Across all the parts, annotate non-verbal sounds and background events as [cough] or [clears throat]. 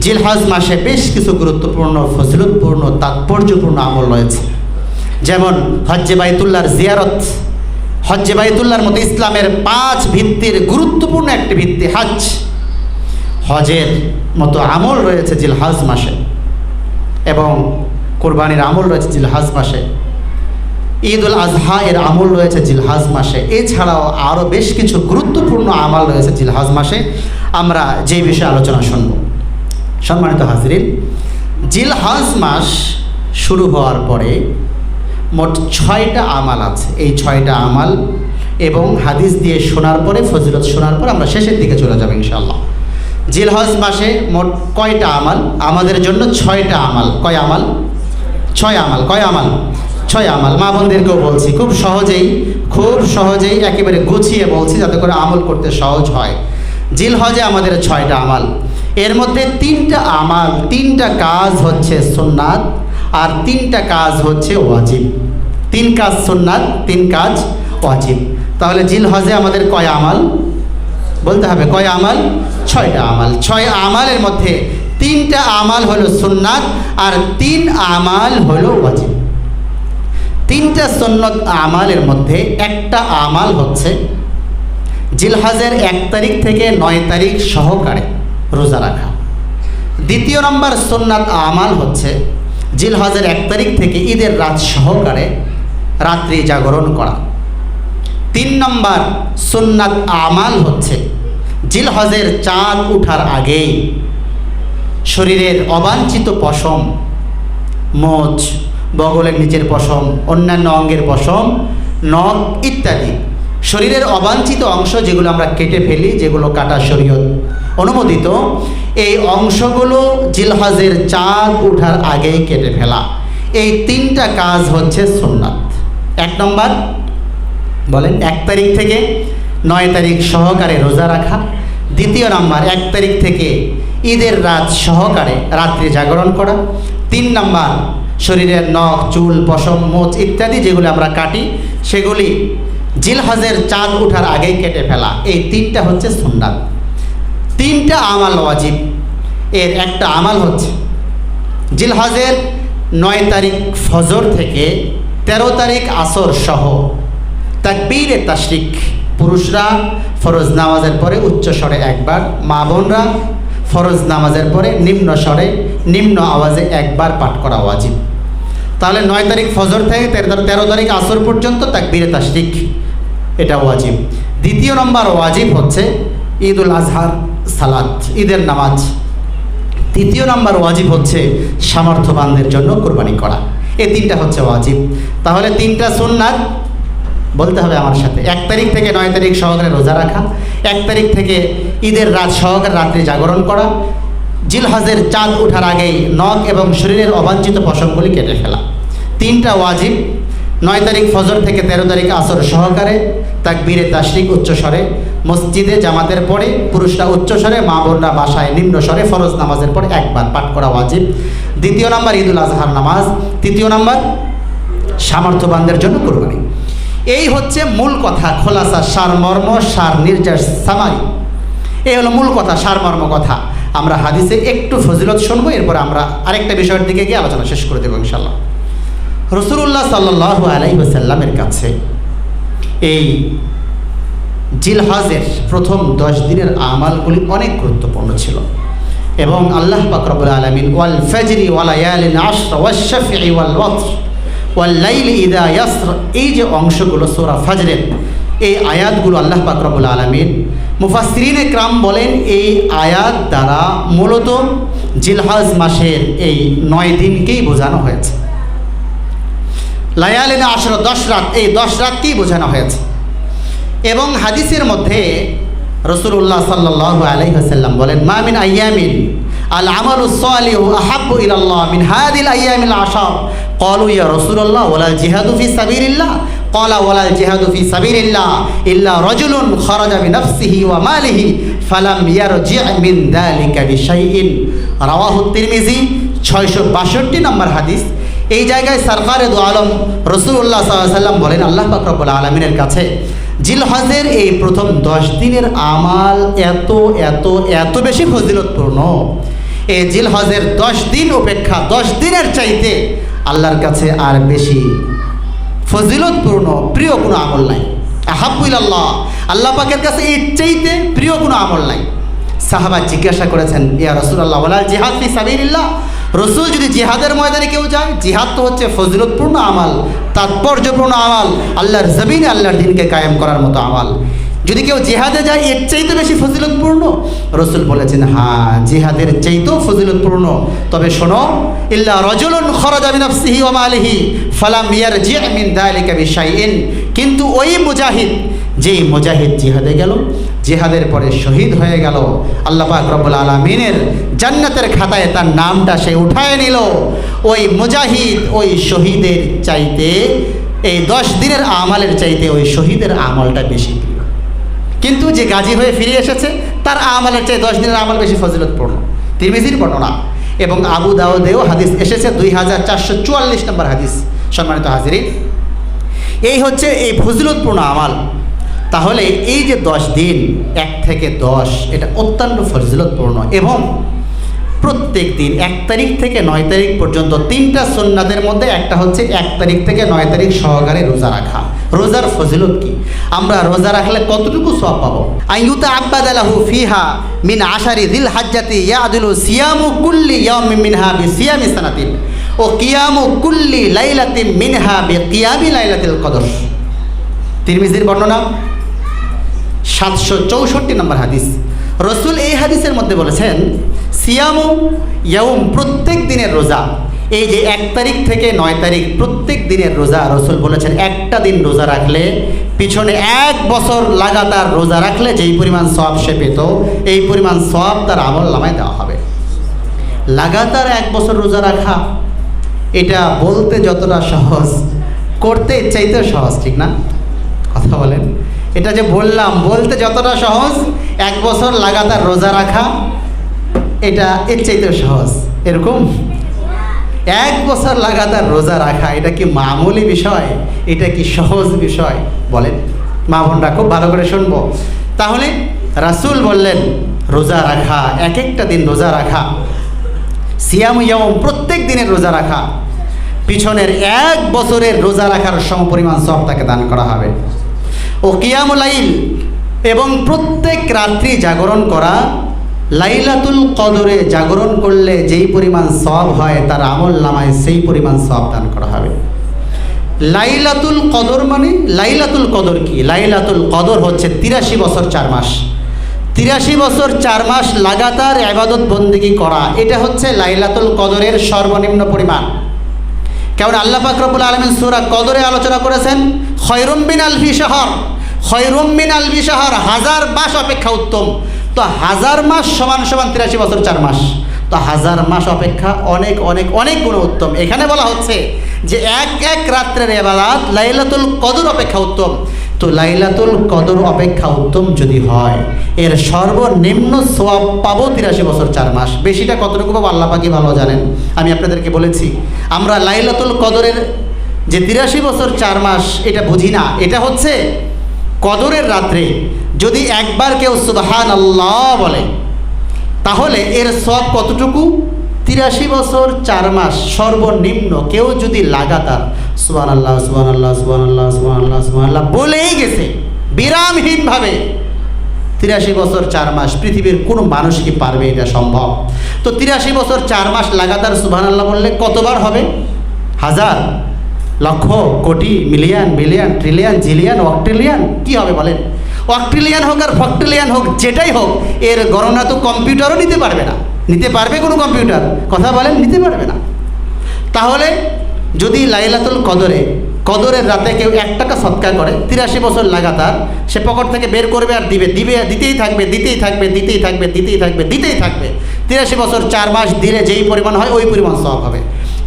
জিলহজ মাসে বেশ কিছু গুরুত্বপূর্ণ, ফজিলতপূর্ণ, তাৎপর্যপূর্ণ আমল রয়েছে। যেমন হজ্জে বাইতুল্লাহর জিয়ারত। হজ্জে বাইতুল্লাহর মতো ইসলামের পাঁচ ভিত্তির গুরুত্বপূর্ণ একটি ভিত্তি হজ হজের মতো আমল রয়েছে জিলহাজ মাসে এবং কোরবানির আমল রয়েছে জিলহাজ মাসে। ঈদ উল আজহা এর আমল রয়েছে জিলহাজ মাসে। এছাড়াও আরও বেশ কিছু গুরুত্বপূর্ণ আমল রয়েছে জিলহাজ মাসে। আমরা যে বিষয়ে আলোচনা শুনব। সম্মানিত হাজরিন, জিলহাজ মাস শুরু হওয়ার পরে মোট ছয়টা আমাল আছে। এই ছয়টা আমাল এবং হাদিস দিয়ে শোনার পরে, ফজিলত শোনার পর আমরা শেষের দিকে চলে যাব ইনশাল্লাহ জিলহজ মাসে মোট কয়টা আমাল? আমাদের জন্য ছয়টা আমাল। কয় আমাল? ছয় আমাল। কয় আমাল? ছয় আমাল। মা বোনদেরকেও বলছি, খুব সহজেই খুব সহজেই একেবারে গুছিয়ে বলছি, যাতে করে আমল করতে সহজ হয়। জিল হজে আমাদের ছয়টা আমাল। এর মধ্যে তিনটা আমাল, তিনটা কাজ হচ্ছে সুন্নাত আর তিনটা কাজ হচ্ছে ওয়াজিব। তিন কাজ সুন্নাত, তিন কাজ ওয়াজিব। তাহলে জিল হজে আমাদের কয় আমাল? বলতে হবে কয় আমাল? ছয়টা আমাল। ছয় আমালের মধ্যে তিনটা আমাল হলো সুন্নাত আর তিন আমাল হলো ওয়াজিব। তিনটা সুন্নত আমালের মধ্যে একটা আমাল হচ্ছে জিলহাজের এক তারিখ থেকে নয় তারিখ সহকারে। রোজা রাখা। দ্বিতীয় নম্বর সুন্নাত আমাল হচ্ছে জিলহাজের এক তারিখ থেকে ঈদের রাত সহকারে রাত্রি জাগরণ করা। তিন নম্বর সুন্নাত আমাল হচ্ছে জিলহজের চাঁদ উঠার আগেই শরীরের অবাঞ্ছিত পশম, মোচ, বগলের নিচের পশম, অন্যান্য অঙ্গের পশম, নখ ইত্যাদি শরীরের অবাঞ্ছিত অংশ যেগুলো আমরা কেটে ফেলি, যেগুলো কাটা শরীয়ত অনুমোদিত, এই অংশগুলো জিলহজের চাঁদ উঠার আগেই কেটে ফেলা। এই তিনটা কাজ হচ্ছে সোমনাথ এক নম্বর, বলেন, এক তারিখ থেকে নয় তারিখ সহকারে রোজা রাখা। দ্বিতীয় নাম্বার, এক তারিখ থেকে ঈদের রাত সহকারে রাত্রি জাগরণ করা। তিন নাম্বার, শরীরের নখ, চুল, পশম, মোচ ইত্যাদি যেগুলো আমরা কাটি, সেগুলি জিলহজের চাঁদ উঠার আগেই কেটে ফেলা। এই তিনটা হচ্ছে সুন্নাত। তিনটা আমাল ওয়াজিব। এর একটা আমাল হচ্ছে জিলহজের নয় তারিখ ফজর থেকে তেরো তারিখ আসর সহ তাকবীর তাশরিক। পুরুষরা ফরজ নামাজের পরে উচ্চ স্বরে একবার, মা বোনরা ফরজ নামাজের পরে নিম্ন স্বরে নিম্ন আওয়াজে একবার পাঠ করা ওয়াজিব। তাহলে নয় তারিখ ফজর থেকে তেরো তেরো তারিখ আসর পর্যন্ত তাকবীর তাশরিক, এটা ওয়াজিব। দ্বিতীয় নম্বর ওয়াজিব হচ্ছে ঈদ উল আজহার। সালাত, ঈদের নামাজ। তৃতীয় নম্বর ওয়াজিব হচ্ছে সামর্থ্যবানদের জন্য কোরবানি করা। এই তিনটা হচ্ছে ওয়াজিব। তাহলে তিনটা সুন্নাত বলতে হবে আমার সাথে। এক তারিখ থেকে নয় তারিখ সহকারে রোজা রাখা, এক তারিখ থেকে ঈদের রাত সহকারে রাত্রি জাগরণ করা, জিলহাজের চাঁদ ওঠার আগেই নখ এবং শরীরের অবাঞ্ছিত পশমগুলি কেটে ফেলা। তিনটা ওয়াজিব নয় তারিখ ফজর থেকে তেরো তারিখ আসর সহকারে তাকবীরে তাশরিক উচ্চস্বরে মসজিদে জামাতের পরে পুরুষরা উচ্চস্বরে মা বোনরা বাসায় নিম্ন স্বরে, ফরজ নামাজের পরে একবার পাঠ করা ওয়াজিব। দ্বিতীয় নম্বর ঈদুল আজহার নামাজ। তৃতীয় নাম্বার, সামর্থ্যবানদের জন্য কোরবানি। এই হচ্ছে মূল কথা, খোলাসা, সারমর্ম, সার নির্যাস, সামারি। এই হলো মূল কথা, সারমর্ম কথা। আমরা হাদিসে একটু ফজিলত শুনব, এরপর আমরা আরেকটা বিষয়ের দিকে গিয়ে আলোচনা শেষ করে দেবো ইনশাল্লাহ রসুল্লাহ সাল্লাহ আলাইসাল্লামের কাছে এই জিলহাজের প্রথম দশ দিনের আমালগুলি অনেক গুরুত্বপূর্ণ ছিল। এবং আল্লাহ পাকরবুল আলমিন, ওয়াল ফজরি ওয়ালায়ালিন আশর ওয়াশফি ওয়াল ওয়াত্র ওয়াল্লাইল ইদা ইয়াসর এই যে অংশগুলো সোরা ফাজরের এই আয়াতগুলো আল্লাহ পাকরবুল আলমিন মুফাসরিনে ক্রাম বলেন, এই আয়াত দ্বারা মূলত জিলহাজ মাসের এই নয় দিনকেই বোঝানো হয়েছে। লায়ালিনে আসর দশ রাত, এই দশ রাতকেই বোঝানো হয়েছে। এবং হাদিসের মধ্যে রসুল্লাহ সাল্লাহ আলাইহাসাল্লাম বলেন মামিন আয়ামিন আল আমল সালিহু আহাব্বু ইলাল্লাহ মিন হাদিল আইয়ামিল আশার ক্বালু ইয়া রাসূলুল্লাহ ওয়ালা জিহাদু ফি সাবিলিল্লাহ? ক্বালা ওয়ালা জিহাদু ফি সাবিলিল্লাহ, ইল্লা রাজুলুন খারাজা বিনফসিহি ওয়া মালিহি, ফালাম ইয়ারজি' মিন যালিকা বিশাইইন। রাওয়াহু তিরমিজি 662 নম্বর হাদিস এই জায়গায় সরকারে দু আলম রসুল্লাহ সাল্লাম বলেন, আল্লাহ পাকরবুল আলমিনের কাছে জিলহজের এই প্রথম দশ দিনের আমাল এত এত এত বেশি ফজিলতপূর্ণ। এই জিলহজের দশ দিন অপেক্ষা, দশ দিনের চাইতে আল্লাহর কাছে আর বেশি ফজিলতপূর্ণ, প্রিয় কোনো আমল নাই। আহাবুল আল্লাহ পাকের কাছে এর চাইতে প্রিয় কোনো আমল নাই। সাহাবা জিজ্ঞাসা করেছেন, ইয়া রসুল আল্লাহ বলার জিহাদ ফি সাবিল্লাহ রসুল যদি জিহাদের ময়দানে কেউ যায়, জিহাদ তো হচ্ছে ফজিলতপূর্ণ আমাল, তাৎপর্যপূর্ণ আমাল, আল্লাহর জমিনে আল্লাহর দিনকে কায়েম করার মতো আমাল। যদি কেউ জিহাদে যায়, এর চাইতে বেশি ফজিলতপূর্ণ? রসুল বলেছেন হ্যাঁ জিহাদের চাইতেও ফজিলতপূর্ণ। তবে শোনো, ইল্লা রজলুন খরাজা মিন নাফসিহি ওয়া মালিহি, ফালাম ইয়ারজি মিন যালিকা বিশাইইন। কিন্তু ওই মুজাহিদ, যেই মুজাহিদ জিহাদে গেল জিহাদের পরে শহীদ হয়ে গেল। আল্লাহ পাক রব্বুল আলামিনের জান্নাতের খাতায় তার নামটা সে উঠায় নিল। ওই মুজাহিদ ওই শহীদের চাইতে, এই দশ দিনের আমালের চাইতে ওই শহীদের আমলটা বেশি কিন্তু যে গাজী হয়ে ফিরে এসেছে, তার আমলের চাই দশ দিনের আমল বেশি ফজিলতপূর্ণ। তিরমিজির বর্ণনা এবং আবু দাউদেও হাদিস এসেছে দুই হাজার চারশো চুয়াল্লিশ নম্বর হাদিস। সম্মানিত হাজিরি এই হচ্ছে এই ফজিলতপূর্ণ আমাল। তাহলে এই যে দশ দিন, এক থেকে দশ, এটা অত্যন্ত ফজিলতপূর্ণ। এবং প্রত্যেক দিন এক তারিখ থেকে নয় তারিখ পর্যন্ত তিনটা সন্ন্যাদের মধ্যে একটা হচ্ছে এক তারিখ থেকে নয় তারিখ সহকারে রোজা রাখা। রোজার ফজিলত কি? আমরা রোজা রাখলে কতটুকু সব পাবো? আইয়ুতা আব্বাদ আলাহু ফিহা মিন আশারি দিল হাজ্জাতি ইয়াদুলু সিয়ামু কুল্লি ইয়াউমি মিনহা বি সিয়ামি সানাতিন। ও কিয়ামু কুল্লি লাইলাতিন মিনহা বি কিয়ামি লাইলাতিল কদর। তিরমিজির বর্ণনা সাতশো চৌষট্টি নম্বর হাদিস। রসুল এই হাদিসের মধ্যে বলেছেন, সিয়ামু ইয়াউম প্রত্যেক দিনের রোজা। এই যে এক তারিখ থেকে নয় তারিখ প্রত্যেক দিনের রোজা, রসুল বলেছেন একটা দিন রোজা রাখলে পিছনে এক বছর লাগাতার রোজা রাখলে যেই পরিমাণ সব সে পেত, এই পরিমাণ সব তার আমল নামায় দেওয়া হবে। লাগাতার এক বছর রোজা রাখা, এটা বলতে যতটা সহজ, করতে চাইতেও সহজ, ঠিক না? কথা বলেন। এটা যে বললাম, বলতে যতটা সহজ, এক বছর লাগাতার রোজা রাখা, এটা এর চাইতেও সহজ। এরকম? এক বছর লাগাতার রোজা রাখা, এটা কি মামুলি বিষয়? এটা কি সহজ বিষয়? বলেন। মা বোনরা, খুব ভালো করে শুনব। তাহলে রাসূল বললেন, রোজা রাখা এক একটা দিন রোজা রাখা, সিয়াম ইয়াম প্রত্যেক দিনের রোজা রাখা। পিছনের এক বছরের রোজা রাখার সমপরিমাণ সব তাকে দান করা হবে। ও কিয়ামুলাইল এবং প্রত্যেক রাত্রি জাগরণ করা, লাইলাতুল কদরে জাগরণ করলে যেই পরিমাণ সব হয়, তার আমল নামায় সেই পরিমাণ সব দান করা হবে। লাইলাতুল কদর মানে লাইলাতুল কদর কি? লাইলাতুল কদর হচ্ছে তিরাশি বছর চার মাস। তিরাশি বছর চার মাস লাগাতার আবাদত বন্দিগি করা, এটা হচ্ছে লাইলাতুল কদরের সর্বনিম্ন পরিমাণ। কেমন আল্লাহ ফাকরবুল আলমিন সুরা কদরে আলোচনা করেছেন? খয়রুম্বিন আলফি শহর। খয়রুম্বিন আলফি শহর, হাজার মাস অপেক্ষা উত্তম। তো হাজার মাস সমান সমান তিরাশি বছর, চার মাস। তো হাজার মাস অপেক্ষা অনেক অনেক অনেক গুণ উত্তম। এখানে বলা হচ্ছে যে এক এক রাত্রের এবাদাত লাইলাতুল কদর অপেক্ষা উত্তম। তো লাইলাতুল কদর অপেক্ষা উত্তম যদি হয়। এর সর্বনিম্ন সোয়াব পাবো তিরাশি বছর চার মাস। বেশিটা কতটুকু পাবো আল্লাহ পাকি ভালো জানেন। আমি আপনাদেরকে বলেছি, আমরা লাইলাতুল কদরের যে তিরাশি বছর চার মাস, এটা বুঝি না। এটা হচ্ছে কদরের রাত্রে। যদি একবার কেউ সুবহান আল্লাহ বলে, তাহলে এর সব কতটুকু? তিরাশি বছর, চার মাস সর্বনিম্ন কেউ যদি লাগাতার সুবান আল্লাহ সুবান আল্লাহ সুবান আল্লাহ সুবান আল্লাহ সুবান আল্লাহ বলেই গেছে, বিরামহীনভাবে। তিরাশি বছর, চার মাস পৃথিবীর কোনো মানুষ কি পারবে এটা সম্ভব? তো তিরাশি বছর, চার মাস লাগাতার সুবান আল্লাহ বললে কতবার হবে? হাজার, লক্ষ, কোটি, million, billion, trillion, zillion octillion কি হবে বলেন? অক্ট্রিলিয়ান হোক আর ফক্ট্রিলিয়ান হোক, যেটাই হোক, এর গণনা তো কম্পিউটারও নিতে পারবে না। নিতে পারবে কোনো কম্পিউটার? কথা বলেন, নিতে পারবে না। তাহলে যদি লাইলাতুল কদরে, কদরের রাতে কেউ এক টাকা সৎকার করে, তিরাশি বছর লাগাতার, সে পকেট থেকে বের করবে আর দিবে দিবে, দিতেই থাকবে দিতেই থাকবে দিতেই থাকবে দিতেই থাকবে দিতেই থাকবে। তিরাশি বছর চার মাস দিলে যেই পরিমাণ হয়, ওই পরিমাণ সব হবে।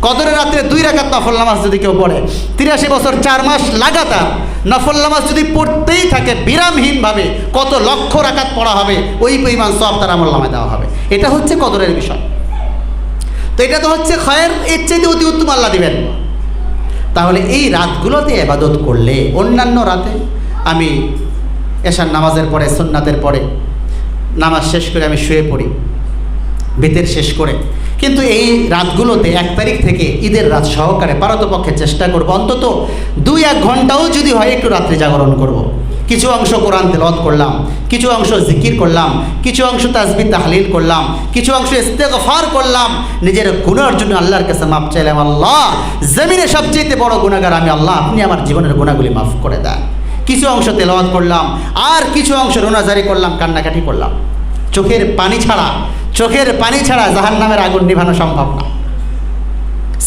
কদরের রাত্রে দুই রাকাত নফল নামাজ যদি কেউ পড়ে, তিরাশি বছর চার মাস লাগাতার নফল নামাজ যদি পড়তেই থাকে বিরামহীনভাবে, কত লক্ষ রাকাত পড়া হবে, ওই পরিমাণ সব তার আমল নামায় দেওয়া হবে। এটা হচ্ছে কদরের বিষয়। তো এটা তো হচ্ছে খয়ের, এর চাইতে অতি উত্তম আল্লাহ দিবেন। তাহলে এই রাতগুলোতে এবাদত করলে, অন্যান্য রাতে, আমি এশার নামাজের পরে, সুন্নাতের পরে, নামাজ শেষ করে আমি শুয়ে পড়ি, বেতের শেষ করে কিন্তু এই রাতগুলোতে এক তারিখ থেকে ঈদের রাত সহকারে পারতপক্ষে চেষ্টা করব। অন্তত দুই এক ঘন্টাও যদি হয়, একটু রাত্রে জাগরণ করব। কিছু অংশ কোরআন তেলত করলাম, কিছু অংশ জিকির করলাম, কিছু অংশ তাজবি তাহলিল করলাম, কিছু অংশ ইস্তেগফার করলাম, নিজের গুণার জন্য আল্লাহর কাছে মাপ চাইলাম, আল্লাহ, জমিনে সবচেয়ে বড় গুণাগার আমি আল্লাহ, আপনি আমার জীবনের গুণাগুলি মাফ করে দেন। কিছু অংশ তেলাওয়াত করলাম, আর কিছু অংশ রোনাজারি করলাম, কান্নাকাটি করলাম। চোখের পানি ছাড়া চোখের পানি ছাড়া জাহান নামের আগুন নিভানো সম্ভব না।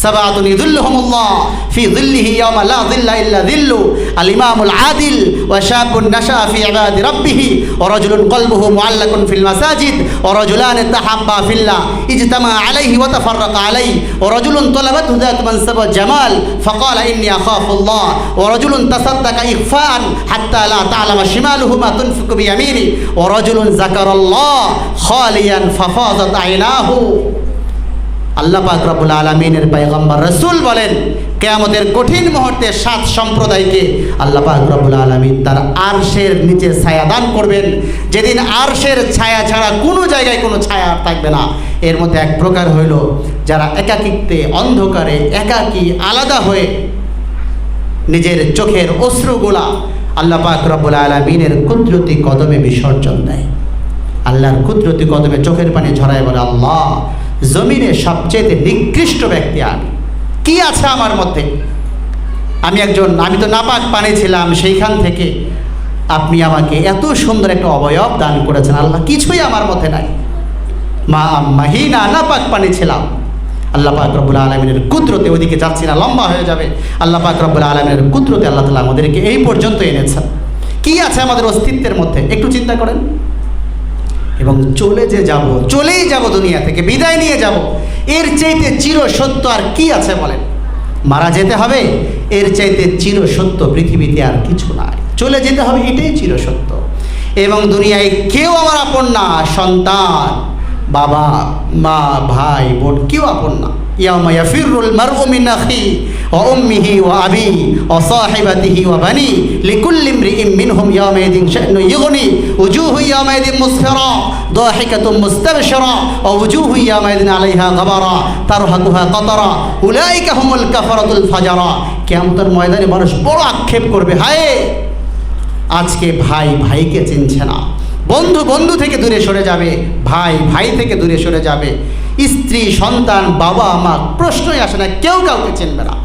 সাবাতুন ইদুল্লুহুমুল্লাহ ফি যিল্লিহি ইয়াওমা লা যিল্লা ইল্লা যিল্লু। আল ইমামুল আদিল ওয়া শাবুন নাশা ফি ইবাদি রাব্বিহ ওয়া রাজুলুন কলবুহু মুআল্লাকুন ফিল মাসাজিদ ওয়া রাজুলান তাহাব্বা ফিল্লাহ। ইজতামা আলাইহি ওয়া তাফাররাকা আলাইহি ওয়া রাজুলুন তালাবাতহু যাত মানসাব জামাল। ফাকালা ইন্নী আখাফুল্লাহ ওয়া রাজুলুন তাসাদদাকা ইখফাআন হাত্তা লা তা'লামা শিমালুহু মা তুনফিকু বিয়ামিনি। ওয়া রাজুলুন যাকারাল্লাহ খালিয়ান ফাফাযাত আইনাহু। আল্লাহ পাক রব্বুল আলমিনের পায়গম্বর রসুল বলেন, কেয়ামতের কঠিন মুহূর্তে সাত সম্প্রদায়কে আল্লাহ পাক রব্বুল আলমিন তার আরশের নিচে ছায়া দান করবেন। যেদিন আরশের ছায়া ছাড়া কোনো জায়গায় কোনো ছায়া আর থাকবে না। এর মধ্যে এক প্রকার হইল, যারা একাকিত্বে অন্ধকারে একাকী আলাদা হয়ে নিজের চোখের অশ্রুগুলা আল্লাহ পাক রব্বুল আলমিনের কুদরতি কদমে বিসর্জন দেয়। আল্লাহর কুদরতি কদমে চোখের পানি ঝরায় বলে, আল্লাহ জমিনে সবচেয়ে নিকৃষ্ট ব্যক্তি আমি কি আছে আমার মধ্যে? আমি একজন, আমি তো নাপাক পানি ছিলাম, সেইখান থেকে আপনি আমাকে এত সুন্দর একটা অবয়ব দান করেছেন। আল্লাহ, কিছুই আমার মধ্যে নাই। মা, মাহিনা নাপাক পানি ছিলাম। আল্লাহ পাক রব্বুল আলমিনের কুদরতে ওদিকে যাচ্ছি না, লম্বা হয়ে যাবে। আল্লাহ পাক রব্বুল আলমিনের কুদরতে আল্লাহ তালা আমাদেরকে এই পর্যন্ত এনেছেন। কি আছে আমাদের অস্তিত্বের মধ্যে? একটু চিন্তা করেন। এবং চলে যে যাব, চলেই যাব দুনিয়া থেকে, বিদায় নিয়ে যাব। এর চাইতে চির সত্য আর কি আছে বলেন? মারা যেতে হবে, এর চাইতে চির সত্য পৃথিবীতে আর কিছু নাই। চলে যেতে হবে, এটাই চির সত্য। এবং দুনিয়ায় কেউ আমার আপন না, সন্তান, বাবা, মা, ভাই, বোন, কেউ আপন না। ইয়াউমা ইয়াফিরুল মারউ সাহিবাতিহি ওয়া বানি, লিকুল্লি ইমরিইম মিনহুম ইয়াউমাইদিন শা'নু ইউগনি উজুহু ইয়াউমাইদিন মুসফিরা, দাহিকাতুম মুস্তাবশিরা ওয়া উজুহু ইয়াউমাইদিন আলাইহা গাবারা, তারহাকুহা কাতারা, উলাইকা হুমুল কাফারাতুল ফাজারা। কিয়ামতের ময়দানে মানুষ বড় আক্ষেপ করবে, হায়! আজকে ভাই ভাইকে চিনছে না। বন্ধু বন্ধু থেকে দূরে সরে যাবে, ভাই ভাই থেকে দূরে সরে যাবে। স্ত্রী, সন্তান, বাবা, মা, প্রশ্নই আসে না, কেউ কাউকে চিনবে না।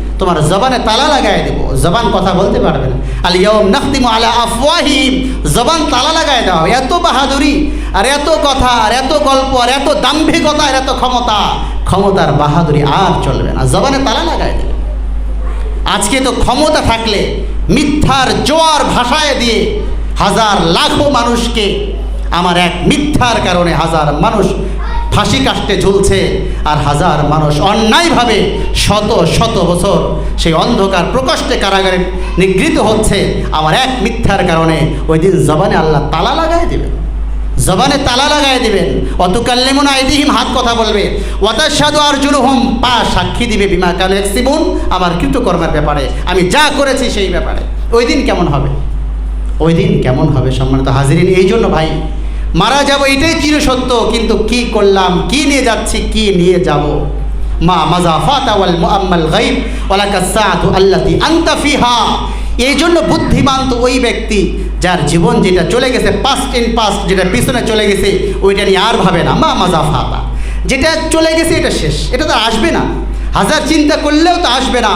তোমার জবানে তালা লাগাই দেব। জবান কথা বলতে পারবে না। আল ইয়াউম নাখতিমু আলা আফওয়াহিম জবান তালা লাগাই দাও এত বাহাদুরি, আর এত কথা, আর এত গল্প, আর এত দাম্ভিকতা, আর এত ক্ষমতা। ক্ষমতার বাহাদুরি আর চলবে না। জবানে তালা লাগাই দেবে। আজকে তো ক্ষমতা থাকলে মিথ্যার জোয়ার ভাষায় দিয়ে হাজার লাখো মানুষকে, আমার এক মিথ্যার কারণে হাজার মানুষ ফাঁসি কাষ্টে ঝুলছে আর হাজার মানুষ অন্যায়ভাবে শত শত বছর সেই অন্ধকার প্রকষ্টে কারাগারে নিগৃহীত হচ্ছে। আমার এক মিথ্যার কারণে ওই দিন জবানে আল্লাহ তালা লাগাই দেবেন। জবানে তালা লাগাই দিবেন। অতুকাল্লিমুন আইদিহিম, হাত কথা বলবে। ওয়াতাসাদু আর জুলুহুম পা সাক্ষী দিবে বিমা কানু এক্সিবুন আমার কৃতকর্মের ব্যাপারে, আমি যা করেছি সেই ব্যাপারে। ওই দিন কেমন হবে? ওই দিন কেমন হবে সম্মানিত হাজিরিন? এই জন্য ভাই মারা যাব, এটাই চির সত্য, কিন্তু কি করলাম, কি নিয়ে যাচ্ছি, কি নিয়ে যাব? মা মাজাফাতা ওয়াল মুআম্মাল গায়ব, ওয়ালাকা সাআতু আল্লাতি আনতা ফিহা। এই জন্য বুদ্ধিমান তো ওই ব্যক্তি, যার জীবন যেটা চলে গেছে পাস্ট ইন পাস্ট যেটা পিছনে চলে গেছে, ওইটা নিয়ে আর ভাবে না। মা মাজাফাতা। যেটা চলে গেছে, এটা শেষ। এটা তো আসবে না। হাজার চিন্তা করলেও তো আসবে না।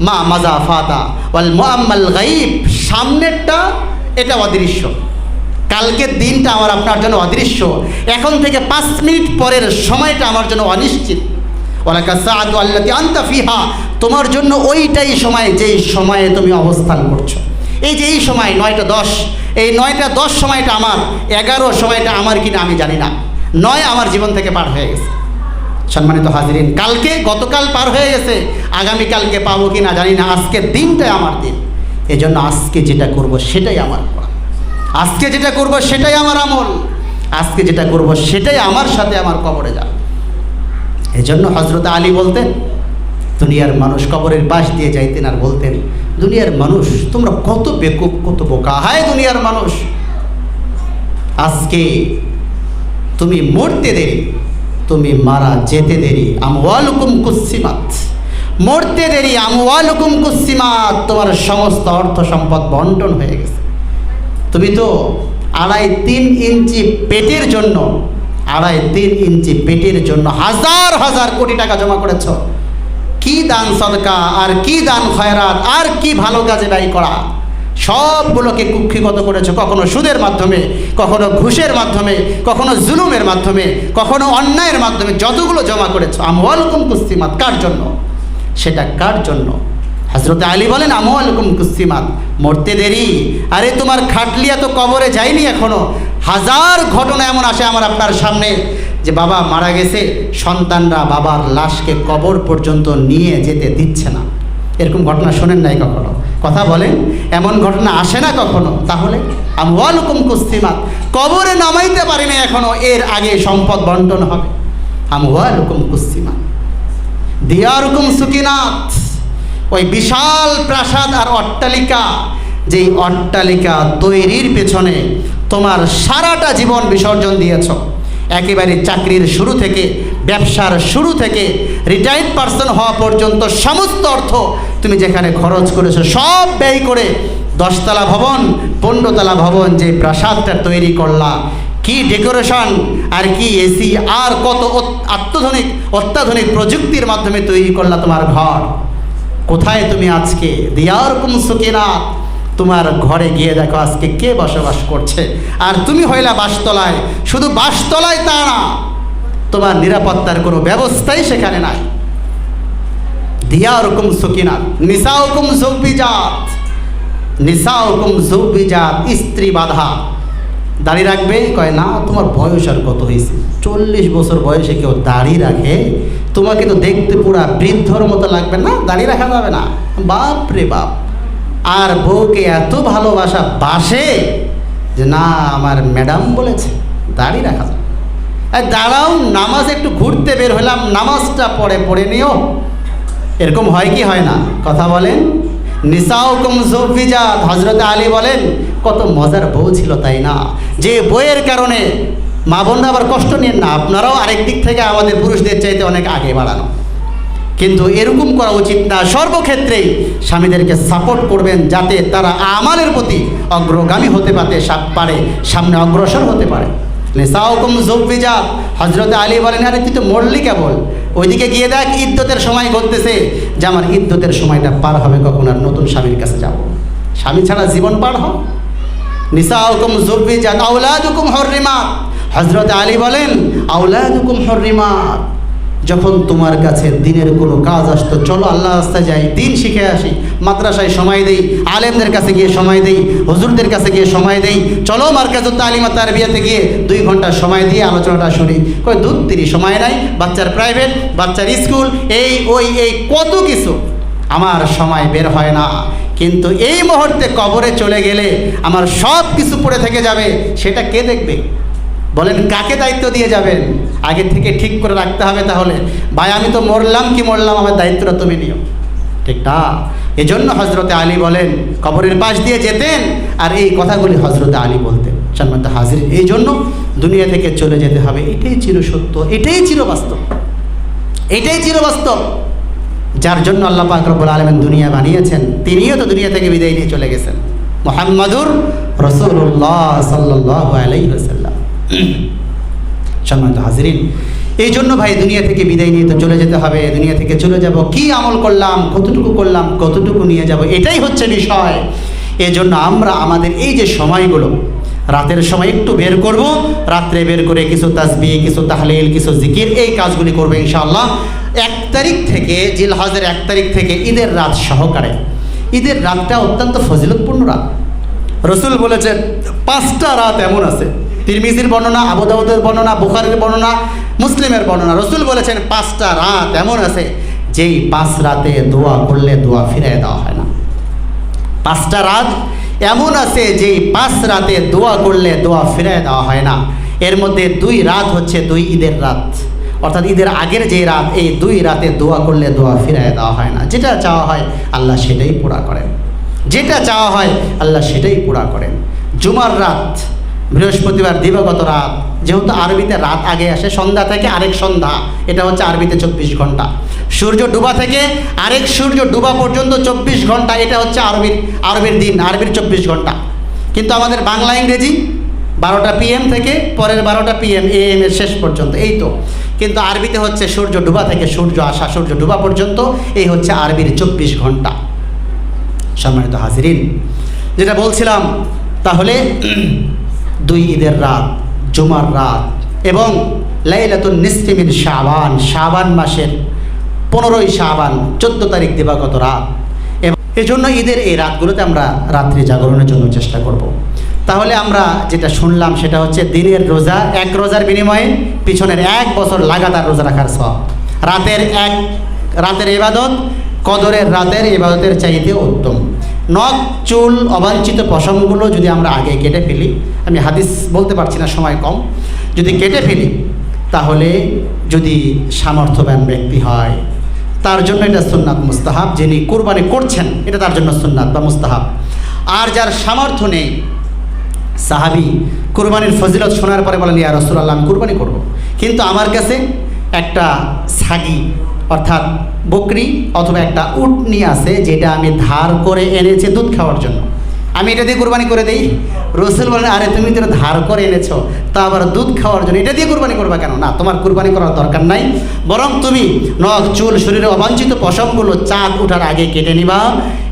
মা মাজাফাতা ওয়াল মুআম্মাল গায়ব, সামনেরটা, এটা অদৃশ্য। কালকের দিনটা আমার আপনার জন্য অদৃশ্য। এখন থেকে পাঁচ মিনিট পরের সময়টা আমার জন্য অনিশ্চিত। ফিহা। তোমার জন্য ওইটাই সময় যেই সময়ে তুমি অবস্থান করছ। এই যে এই সময়, নয়টা দশ, এই নয়টা দশ সময়টা আমার, এগারো সময়টা আমার কিনা আমি জানি না। নয় আমার জীবন থেকে পার হয়ে গেছে। সম্মানিত হাজিরিন, কালকে গতকাল পার হয়ে গেছে, আগামীকালকে পাবো কি না জানি না, আজকের দিনটাই আমার দিন। এজন্য আজকে যেটা করব সেটাই আমার আজকে যেটা করব সেটাই আমার আমল। আজকে যেটা করব সেটাই আমার সাথে আমার কবরে যা। এই জন্য হজরত আলী বলতেন, দুনিয়ার মানুষ কবরের পাশ দিয়ে যাইতেন আর বলতেন, দুনিয়ার মানুষ, তোমরা কত বেকুব, কত বোকা। হায় দুনিয়ার মানুষ। আজকে তুমি মরতে দেরি, তুমি মারা যেতে দেরি। আমওয়ালুকুম কুসিমাত মরতে দেরি, আমওয়ালুকুম কুসিমাত তোমার সমস্ত অর্থ সম্পদ বন্টন হয়ে গেছে। তুমি তো আড়াই তিন ইঞ্চি পেটের জন্য, আড়াই তিন ইঞ্চি পেটের জন্য হাজার হাজার কোটি টাকা জমা করেছ। কি দান সদকা, আর কি দান খয়রাত, আর কি ভালো কাজে ব্যয় করা? সবগুলোকে কুক্ষিগত করেছ কখনো সুদের মাধ্যমে, কখনো ঘুষের মাধ্যমে, কখনো জুলুমের মাধ্যমে, কখনো অন্যায়ের মাধ্যমে যতগুলো জমা করেছ, আমওয়ালকুম কুস্তিমাত, কার জন্য? সেটা কার জন্য? হজরত আলী বলেন আমওয়ালকুম কুস্তিমাত মরতে দেরি। আরে তোমার খাটলিয়া তো কবরে যায়নি এখনও। হাজার ঘটনা এমন আসে আমার আপনার সামনে যে বাবা মারা গেছে, সন্তানরা বাবার লাশকে কবর পর্যন্ত নিয়ে যেতে দিচ্ছে না। এরকম ঘটনা শোনেন নাই কখনো? কথা বলেন, এমন ঘটনা আসে না কখনো? তাহলে আমওয়ালুকুম কুস্তিমাত কবরে নামাইতে পারি না এখনও, এর আগে সম্পদ বন্টন হবে। আমওয়ালুকুম কুস্তিমাত দিয়ারুকুম সুকিনাত। ওই বিশাল প্রাসাদ আর অট্টালিকা, যেই অট্টালিকা তৈরির পেছনে তোমার সারাটা জীবন বিসর্জন দিয়েছ। একেবারে চাকরির শুরু থেকে, ব্যবসার শুরু থেকে রিটায়ার্ড পার্সন হওয়া পর্যন্ত সমস্ত অর্থ তুমি যেখানে খরচ করেছ, সব ব্যয় করে দশতলা ভবন, পনেরোতলা ভবন যে প্রাসাদটা তৈরি করলা। কি ডেকোরেশন আর কি এসি আর কত অত- আত্মধুনিক অত্যাধুনিক প্রযুক্তির মাধ্যমে তৈরি করলা তোমার ঘর। কোথায় তুমি আজকে? দিয়ার কুম সুকিনাত তোমার ঘরে গিয়ে দেখো আজকে কে বসবাস করছে। আর তুমি হইলা বাসতলায়। শুধু বাসতলায় তা না, তোমার নিরাপত্তার কোনো ব্যবস্থাই সেখানে নাই। দিয়ার হুকুম সুকিনাত নিসা হুকুম জৌবিজাত নিসা হুকুম জৌবিজাত স্ত্রী বাধা। দাড়ি রাখবে, কয়, না, তোমার বয়স আর কত হয়েছে চল্লিশ বছর বয়সে কেউ দাড়ি রাখে তোমাকে তো দেখতে পুরা বৃদ্ধর মতো লাগবে না? দাঁড়িয়ে রাখা যাবে না। বাপ রে বাপ। আর বউকে এত ভালোবাসা বাসে যে না, আমার ম্যাডাম বলেছে, দাঁড়িয়ে রাখা যাবে দাঁড়াও, নামাজ একটু ঘুরতে বের হলাম, নামাজটা পড়ে পড়ে নিও। এরকম হয় কি হয় না? কথা বলেন। নিসাউকুম জুফিজাত হজরত আলী বলেন, কত মজার বউ ছিল তাই না? যে বইয়ের কারণে মা বোনরা আবার কষ্ট নেন না, আপনারাও আরেক দিক থেকে আমাদের পুরুষদের চাইতে অনেক আগে বাড়ানো। কিন্তু এরকম করা উচিত না। সর্বক্ষেত্রেই স্বামীদেরকে সাপোর্ট করবেন যাতে তারা আমালের প্রতি অগ্রগামী হতে পারে পারে, সামনে অগ্রসর হতে পারে। নেশাউকুম জৌফিজাত হজরত আলী বলেন, আরে তুই তো মরলি কেবল? ওইদিকে গিয়ে দেখ, ইদ্যতের সময় ঘটতেছে যে আমার ইদ্যতের সময়টা পার হবে কখন আর নতুন স্বামীর কাছে যাব। স্বামী ছাড়া জীবন পার হয় নিসাউকুম জুরবিজাত আউলাদুকুম হররিমাত। হজরত আলী বলেন আউলাদুকুম হররিমাত। যখন তোমার কাছে দিনের কোনো কাজ আসতো, চলো আল্লাহ রাস্তায় যাই, দিন শিখে আসি, মাদ্রাসায় সময় দেই, আলেমদের কাছে গিয়ে সময় দেই, হুজুরদের কাছে গিয়ে সময় দেই, চলো মার্কাজুত তালিমা তার বিয়েতে গিয়ে দুই ঘণ্টা সময় দিয়ে আলোচনাটা শুনি। কই দু তিনি সময় নাই, বাচ্চার প্রাইভেট, বাচ্চার স্কুল, এই, ওই, এই, কত কিছু আমার সময় বের হয় না। কিন্তু এই মুহূর্তে কবরে চলে গেলে আমার সব কিছু পড়ে থেকে যাবে, সেটা কে দেখবে? বলেন, কাকে দায়িত্ব দিয়ে যাবেন? আগে থেকে ঠিক করে রাখতে হবে তাহলে। ভাই, আমি তো মরলাম কি মরলাম, আমার দায়িত্বটা তুমি নিও। ঠিক না? এজন্য হজরতে আলী বলেন, কবরের পাশ দিয়ে যেতেন, আর এই কথাগুলি হজরতে আলী বলতেন। সম্মানিত হাজির এই জন্য দুনিয়া থেকে চলে যেতে হবে। এটাই চির সত্য, এটাই চির বাস্তব। এটাই চির বাস্তব। যার জন্য আল্লাহ পাক রব্বুল আলমেন দুনিয়া বানিয়েছেন। তিনিও তো দুনিয়া থেকে বিদায় নিয়ে চলে গেছেন। মোহাম্মদুর রসুল্লাহ সাল্লাহ আলাইসাল্লাম [clears throat] সম্মানিত হাজিরিন, এই জন্য ভাই দুনিয়া থেকে বিদায় নিয়ে তো চলে যেতে হবে, দুনিয়া থেকে চলে যাব, কি আমল করলাম, কতটুকু করলাম, কতটুকু নিয়ে যাব, এটাই হচ্ছে বিষয়। জন্য আমরা আমাদের এই যে সময়গুলো, রাতের সময় একটু বের করব, রাত্রে বের করে কিছু তাসবি কিছু তাহলিল, কিছু জিকির, এই কাজগুলি করবে ইনশাআল্লাহ। এক তারিখ থেকে, জিলহজের এক তারিখ থেকে ঈদের রাত সহকারে। ঈদের রাতটা অত্যন্ত ফজিলতপূর্ণ রাত। রসুল বলেছেন, পাঁচটা রাত এমন আছে। তিরমিজির বর্ণনা আবুদাউদের বর্ণনা, বুখারের বর্ণনা, মুসলিমের বর্ণনা। রসুল বলেছেন, পাঁচটা রাত এমন আছে, যেই পাঁচ রাতে দোয়া করলে দোয়া ফিরিয়ে দেওয়া হয় না। পাঁচটা রাত এমন আছে, যেই পাঁচ রাতে দোয়া করলে দোয়া ফিরিয়ে দেওয়া হয় না। এর মধ্যে দুই রাত হচ্ছে দুই ঈদের রাত। অর্থাৎ ঈদের আগের যে রাত, এই দুই রাতে দোয়া করলে দোয়া ফিরায় দেওয়া হয় না। যেটা চাওয়া হয়, আল্লাহ সেটাই পুরা করেন। যেটা চাওয়া হয়, আল্লাহ সেটাই পুরা করেন। জুমার রাত বৃহস্পতিবার দিবাগত রাত। যেহেতু আরবিতে রাত আগে আসে, সন্ধ্যা থেকে আরেক সন্ধ্যা। এটা হচ্ছে আরবিতে চব্বিশ ঘণ্টা। সূর্য ডুবা থেকে আরেক সূর্য ডুবা পর্যন্ত চব্বিশ ঘণ্টা। এটা হচ্ছে আরবির আরবির দিন, আরবির চব্বিশ ঘণ্টা। কিন্তু আমাদের বাংলা ইংরেজি বারোটা পিএম থেকে পরের বারোটা পিএম এ এম এর শেষ পর্যন্ত। এই তো। কিন্তু আরবিতে হচ্ছে সূর্য ডুবা থেকে সূর্য আসা, সূর্য ডুবা পর্যন্ত। এই হচ্ছে আরবির চব্বিশ ঘণ্টা। সম্মানিত হাজিরিন, যেটা বলছিলাম, তাহলে দুই ঈদের রাত, জুমার রাত এবং লাইলাতুন নিস্তিমিন শাবান শাবান মাসের পনেরোই শাবান, চোদ্দ তারিখ দিবাগত রাত। এবং এই জন্য ঈদের এই রাতগুলোতে আমরা রাত্রি জাগরণের জন্য চেষ্টা করব। তাহলে আমরা যেটা শুনলাম সেটা হচ্ছে দিনের রোজা, এক রোজার বিনিময়ে পিছনের এক বছর লাগাতার রোজা রাখার সব রাতের এক, রাতের ইবাদত, কদরের রাতের ইবাদতের চাইতে উত্তম। নখ, চুল, অবাঞ্ছিত পশমগুলো যদি আমরা আগে কেটে ফেলি, আমি হাদিস বলতে পারছি না, সময় কম। যদি কেটে ফেলি, তাহলে যদি সামর্থ্যবান ব্যক্তি হয়, তার জন্য এটা সুন্নাত মুস্তাহাব। যিনি কুরবানি করছেন, এটা তার জন্য সুন্নাত বা মুস্তাহাব। আর যার সামর্থ্য নেই, সাহাবি কুরবানির ফজিলত শোনার পরে বলেন, ইয়া রসুল্লাহ আমি কুরবানি করব। কিন্তু আমার কাছে একটা ছাগি অর্থাৎ বকরি অথবা একটা উটনি আছে যেটা আমি ধার করে এনেছি দুধ খাওয়ার জন্য। আমি এটা দিয়ে কোরবানি করে দিই। রসুল বলেন, আরে, তুমি তো ধার করে এনেছো, তা আবার দুধ খাওয়ার জন্য এটা দিয়ে কোরবানি করবা কেন? না, তোমার কোরবানি করার দরকার নাই। বরং তুমি নখ, চুল শরীরে অবাঞ্ছিত পশমগুলো চাঁদ ওঠার আগে কেটে নিবা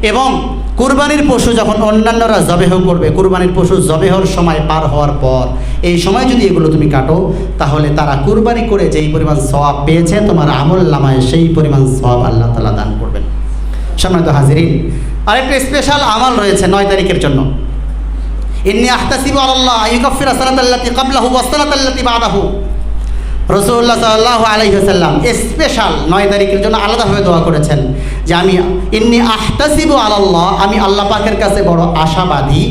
এবং কুরবানির পশু যখন অন্যান্যরা জবেহ করবে, কুরবানির পশু জবেহর সময় পার হওয়ার পর, এই সময় যদি এগুলো তুমি কাটো, তাহলে তারা কুরবানি করে যেই পরিমাণ সওয়াব পেয়েছে, তোমার আমল নামায় সেই পরিমাণ সওয়াব আল্লাহ তালা দান করবেন। সম্মানিত হাজিরিন, আরেকটা স্পেশাল আমল রয়েছে নয় তারিখের জন্য। ইন্নি আহতাসিবু আল্লাহ ইউকাফির সালাতাল্লাতি কাবলাহু ওয়াসালাতাল্লাতি বাদাহু। রসুল্লাহ সাল্লাহ আলহিহাল্লাম স্পেশাল নয় তারিখের জন্য আলাদাভাবে দোয়া করেছেন যে আমি ইন্নি আহতাসিবু আল্লাহ আমি আল্লাহ পাকের কাছে বড় আশাবাদী।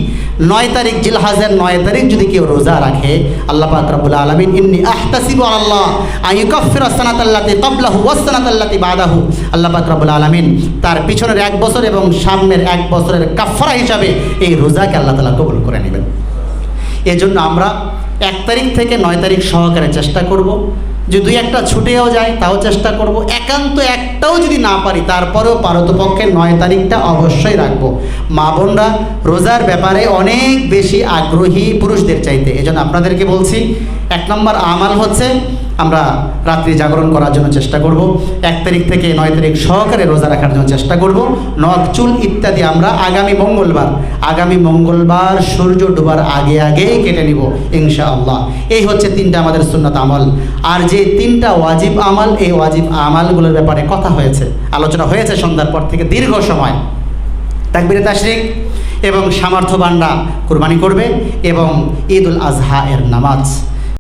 নয় তারিখ জিলহাজের নয় তারিখ যদি কেউ রোজা রাখে, আল্লাহ পাক রাবুল আলমিন ইন্নি আহতাসিবু আল্লাহ আইকাফির সানাতাল্লাতি কাবলাহু ওয়াসানাতাল্লাতি বাদাহু। আল্লাহ পাক রাবুল আলমিন তার পিছনের এক বছর এবং সামনের এক বছরের কাফরা হিসাবে এই রোজাকে আল্লাহ তালা কবুল করে নেবেন। এজন্য আমরা এক তারিখ থেকে নয় তারিখ সহকারে চেষ্টা করব। যে দুই একটা ছুটেও যায়, তাও চেষ্টা করব। একান্ত একটাও যদি না পারি, তারপরেও পারতপক্ষে নয় তারিখটা অবশ্যই রাখব। মা বোনরা, রোজার ব্যাপারে অনেক বেশি আগ্রহী পুরুষদের চাইতে। এজন্য আপনাদেরকে বলছি, এক নম্বর আমাল হচ্ছে আমরা রাত্রি জাগরণ করার জন্য চেষ্টা করব। এক তারিখ থেকে নয় তারিখ সহকারে রোজা রাখার জন্য চেষ্টা করব। নখ, চুল ইত্যাদি আমরা আগামী মঙ্গলবার আগামী মঙ্গলবার সূর্য ডোবার আগে আগেই কেটে নিব, ইনশাআল্লাহ। এই হচ্ছে তিনটা আমাদের সুন্নত আমল। আর যে তিনটা ওয়াজিব আমাল, এই ওয়াজিব আমালগুলোর ব্যাপারে কথা হয়েছে, আলোচনা হয়েছে সন্ধ্যার পর থেকে দীর্ঘ সময়। তাকবিরে তাশরিক এবং সামর্থ্যবানরা কুরবানি করবে এবং ঈদ উল আজহা এর নামাজ।